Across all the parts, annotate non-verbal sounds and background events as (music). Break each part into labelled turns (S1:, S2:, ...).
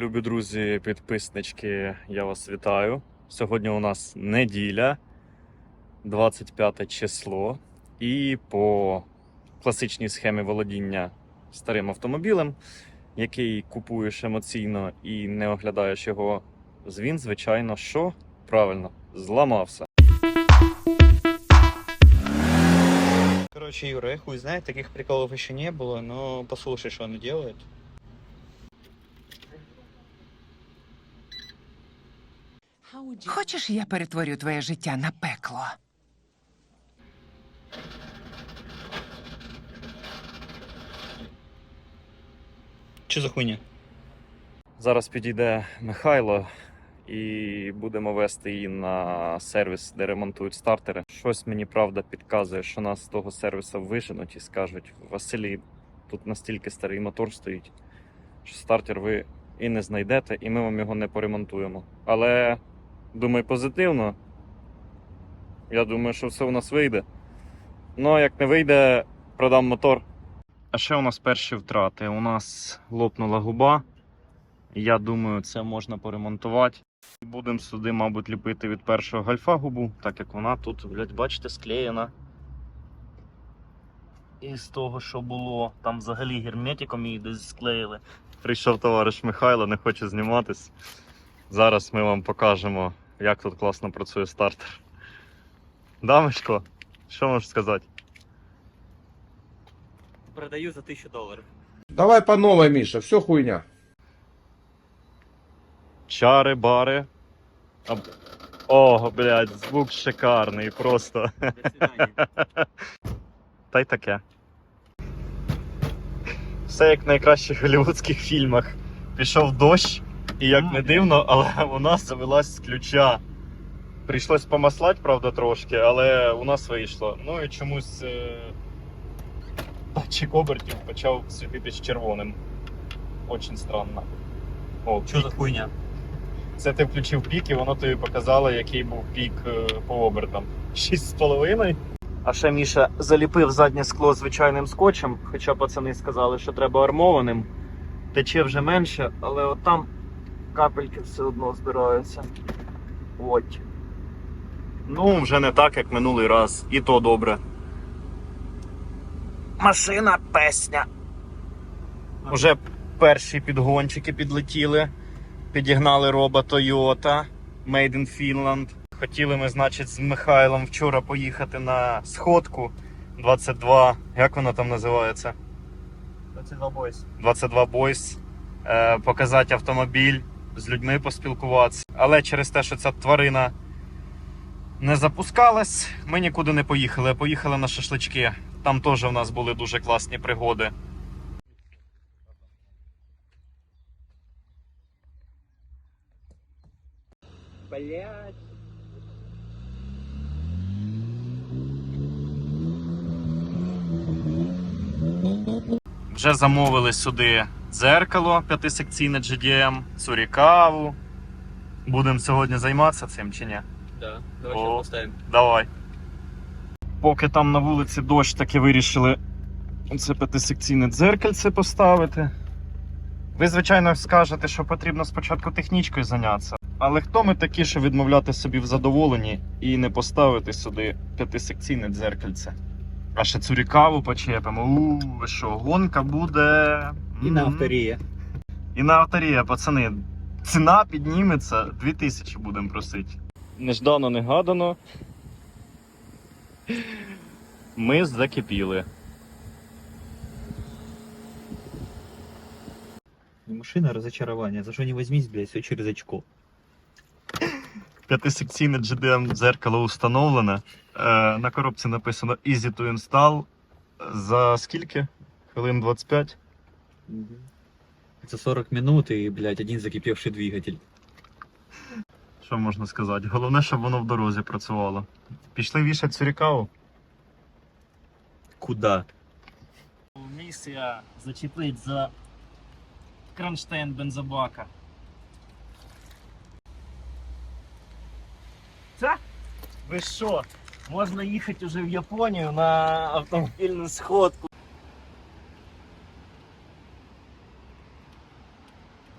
S1: Любі друзі, підписнички, я вас вітаю. Сьогодні у нас неділя, 25 число, і по класичній схемі володіння старим автомобілем, який купуєш емоційно і не оглядаєш його, він, звичайно, що правильно зламався.
S2: Короче, Юра, я хуй знает, таких приколов еще не было, но послушай, что он делает.
S3: Хочеш, я перетворю твоє життя на пекло?
S2: Что за хуйня?
S1: Зараз підійде Михайло і будемо вести її на сервіс, де ремонтують стартери. Щось мені правда підказує, що нас з того сервісу виженуть і скажуть: Василій, тут настільки старий мотор стоїть, що стартер ви і не знайдете, і ми вам його не поремонтуємо. Але думаю, позитивно. Я думаю, що все у нас вийде. Ну, а як не вийде, продам мотор. А ще у нас перші втрати. У нас лопнула губа. Я думаю, це можна поремонтувати. Будемо сюди, мабуть, ліпити від першого гальфа губу, так як вона тут, блядь, бачите, склеєна. І з того, що було, там взагалі герметиком її десь склеїли. Прийшов товариш Михайло, не хоче зніматись. Зараз ми вам покажемо, як тут класно працює стартер. Дамочко, що можеш сказати?
S2: Продаю за тысячу долларов.
S4: Давай по новой, Миша, все хуйня.
S1: Чари, бари. А- О, блядь, звук шикарний просто. Та й таке. Все як в найкращих голівудських фільмах. Пішов дощ, і як не дивно, але у нас завелась з ключа. Прийшлось помаслати, правда, трошки, але у нас вийшло. Ну і чомусь е... датчик обертів почав світитись червоним. Очень странно. О,
S2: Что за хуйня?
S1: це ти включив пік, і воно тобі показало, який був пік е, по обертам. 6,5. А ще Міша заліпив заднє скло звичайним скотчем, хоча пацани сказали, що треба армованим. Тече вже менше, але от там капельки все одно збираються. От. Ну, вже не так, як минулий раз, і то добре. Машина песня. Уже перші підгончики підлетіли. Підігнали роба Toyota Made in Finland. Хотіли ми, значить, з Михайлом вчора поїхати на сходку 22. Як вона там називається?
S2: 22 бойс.
S1: 22 Boys. Е, показати автомобіль, з людьми поспілкуватися. Але через те, що ця тварина не запускалась, ми нікуди не поїхали, поїхали на шашлички. Там теж в нас були дуже класні пригоди.
S2: Блять.
S1: Вже замовили сюди дзеркало п'ятисекційне GDM, цурікаву. Будемо сьогодні займатися цим чи ні?
S2: Да, давай
S1: О.
S2: сейчас.
S1: Давай. Поки там на вулиці дощ, таки вирішили це п'ятисекційне дзеркальце поставити. Ви, звичайно, скажете, що потрібно спочатку технічкою зайнятися. Але хто ми такі, що відмовляти собі в задоволенні і не поставити сюди п'ятисекційне дзеркальце? А ще цурікаву почепимо. У, ви що, гонка буде.
S2: И на
S1: Мгм.
S2: автория.
S1: І на авторія, пацани. Ціна підніметься, 2000 будемо просити. Неждано, негадано. Ми закипіли.
S2: Машина разочарования. За что не возьмись, блядь, все через очко.
S1: П'ятисекційне GDM дзеркало установлене. Е, на коробці написано Easy to install. За скільки? Хвилин 25.
S2: Это 40 минут и, блядь, один закипевший двигатель.
S1: Що можна сказати? Головне, щоб воно в дорозі працювало. Пішли вішати цурікаву.
S2: Куда?
S1: Місія зачепить за кронштейн бензобака. Це? Ви що? Можна їхати вже в Японію на автомобільну сходку.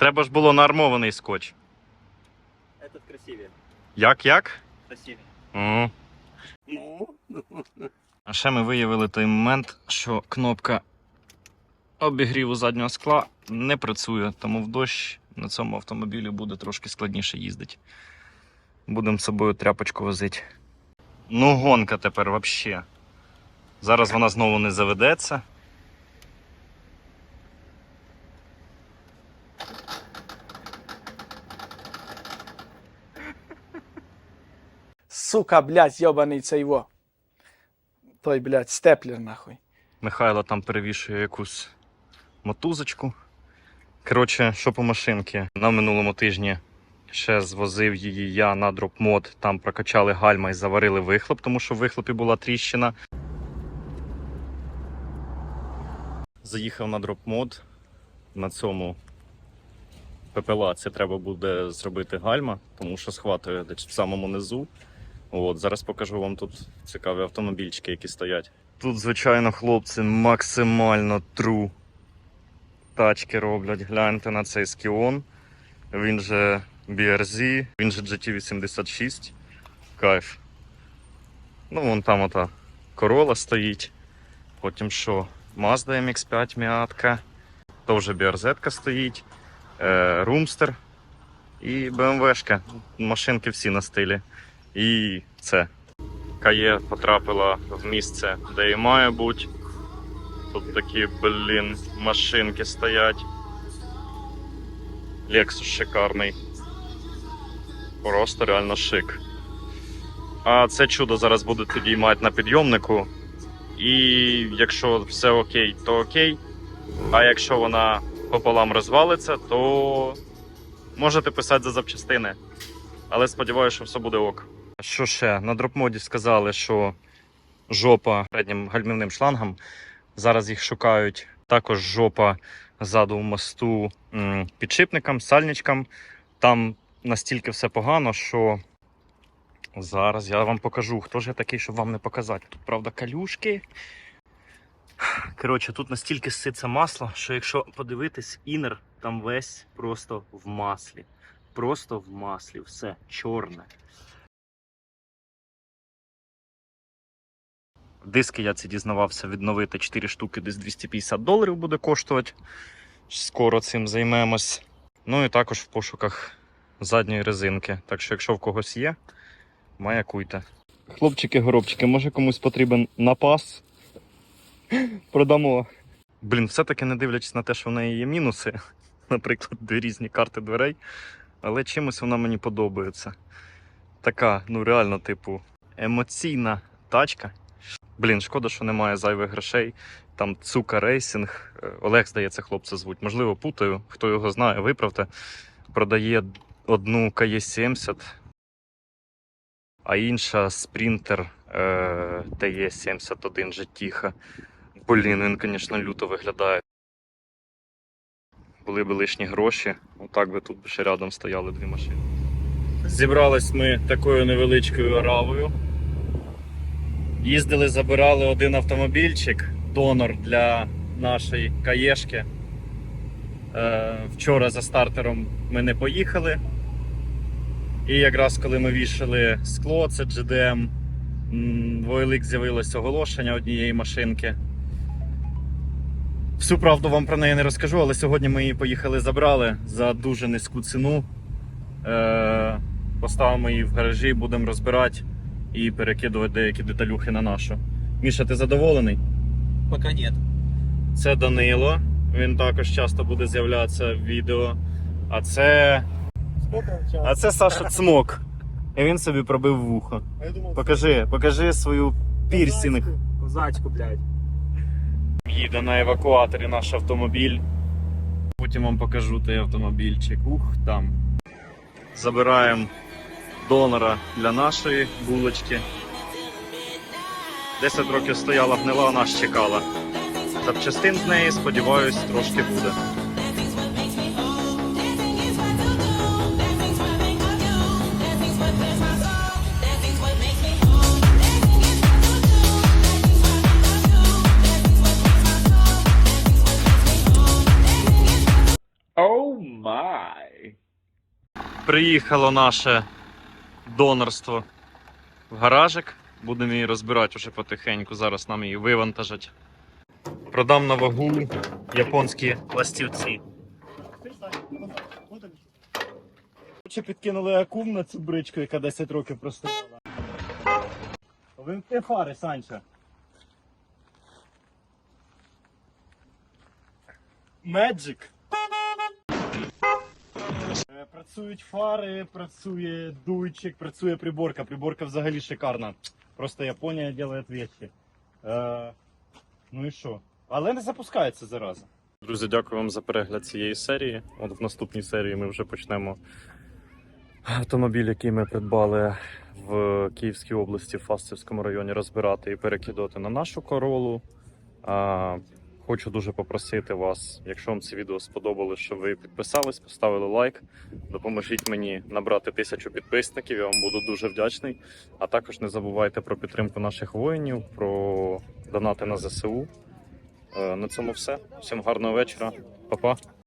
S1: Треба ж було на армований скотч.
S2: Этот красивее.
S1: Як як?
S2: Красивее.
S1: М. А ще ми виявили той момент, що кнопка обігріву заднього скла не працює, тому в дощ на цьому автомобілі буде трошки складніше їздити. Будемо з собою тряпочку возити. Ну, гонка тепер взагалі. Зараз вона знову не заведеться.
S5: Сука, блядь, йобаний цей во. Той, блядь, степлер нахуй.
S1: Михайло там перевішує якусь мотузочку. Коротше, що по машинці? На минулому тижні ще звозив її я на дропмод. Там прокачали гальма і заварили вихлоп, тому що в вихлопі була тріщина. Заїхав на дропмод. На цьому ППЛА це треба буде зробити гальма, тому що схватує десь в самому низу. От, зараз покажу вам тут цікаві автомобільчики, які стоять. Тут, звичайно, хлопці максимально тру тачки роблять. Гляньте на цей скіон. Він же BRZ, він же GT86. Кайф. Ну, вон там ота Corolla стоїть. Потім що? Mazda MX5 м'ятка. То вже BRZ стоїть. Е, і BMW-шка. Машинки всі на стилі. І це. Кає потрапила в місце, де і має бути. Тут такі, блін, машинки стоять. Lexus шикарний. Просто реально шик. А це чудо зараз будуть підіймати на підйомнику. І якщо все окей, то окей. А якщо вона пополам розвалиться, то можете писати за запчастини. Але сподіваюся, що все буде ок. Що ще? На дропмоді сказали, що жопа переднім гальмівним шлангом. Зараз їх шукають. Також жопа ззаду в мосту підшипникам, сальничкам. Там настільки все погано, що зараз я вам покажу, хто ж я такий, щоб вам не показати. Тут, правда, калюшки. Коротше, тут настільки ситься масло, що якщо подивитись, інер там весь просто в маслі. Просто в маслі, все чорне. Диски я ці дізнавався відновити 4 штуки, десь 250 доларів буде коштувати. Скоро цим займемось. Ну і також в пошуках задньої резинки. Так що, якщо в когось є, маякуйте. Хлопчики-горобчики, може комусь потрібен напас? (laughs) Продамо. Блін, все-таки не дивлячись на те, що в неї є мінуси, (laughs) наприклад, дві різні карти дверей, але чимось вона мені подобається. Така, ну реально, типу, емоційна тачка. Блін, шкода, що немає зайвих грошей. Там Цука Рейсінг. е, Олег, здається, хлопця звуть. Можливо, путаю. Хто його знає, виправте. Продає одну КЕ-70, а інша спринтер е, ТЕ-71 GT. Блін, він, звісно, люто виглядає. Були б лишні гроші. Отак би тут ще рядом стояли дві машини. Зібрались ми такою невеличкою оравою. Їздили, забирали один автомобільчик, донор для нашої каєшки. Е, вчора за стартером ми не поїхали. І якраз коли ми вішали скло, це GDM, в OLX з'явилось оголошення однієї машинки. Всю правду вам про неї не розкажу, але сьогодні ми її поїхали забрали за дуже низьку ціну. Е, поставимо її в гаражі, будемо розбирати і перекидувати деякі деталюхи на нашу. Міша, ти задоволений?
S2: Пока нет.
S1: Це Данило. Він також часто буде з'являтися в відео. А це. А це Саша Цмок. І він собі пробив вухо. Покажи, покажи свою пірсінг.
S2: Козачку, блядь.
S1: Їде на евакуаторі наш автомобіль. Потім вам покажу той автомобільчик. Ух, там. Забираємо донора для нашої булочки. 10 років стояла гнила, нас чекала. Запчастин з неї, сподіваюсь, трошки буде. Приїхало наше донорство в гаражик. Будемо її розбирати вже потихеньку. Зараз нам її вивантажать. Продам на вагу японські ластівці.
S6: Чи підкинули акум на цю бричку, яка 10 років простояла. Вимкни фари, Санчо. Меджик. Е, Працюють фари, працює дуйчик, працює приборка. Приборка взагалі шикарна. Просто Японія робить вещи. Е, ну і що? Але не запускається зараза.
S1: Друзі, дякую вам за перегляд цієї серії. От в наступній серії ми вже почнемо автомобіль, який ми придбали в Київській області, в Фастівському районі, розбирати і перекидати на нашу королу. Хочу дуже попросити вас, якщо вам це відео сподобалось, щоб ви підписались, поставили лайк. Допоможіть мені набрати тисячу підписників. Я вам буду дуже вдячний. А також не забувайте про підтримку наших воїнів, про донати на ЗСУ. Е, На цьому все. Всім гарного вечора. Па-па.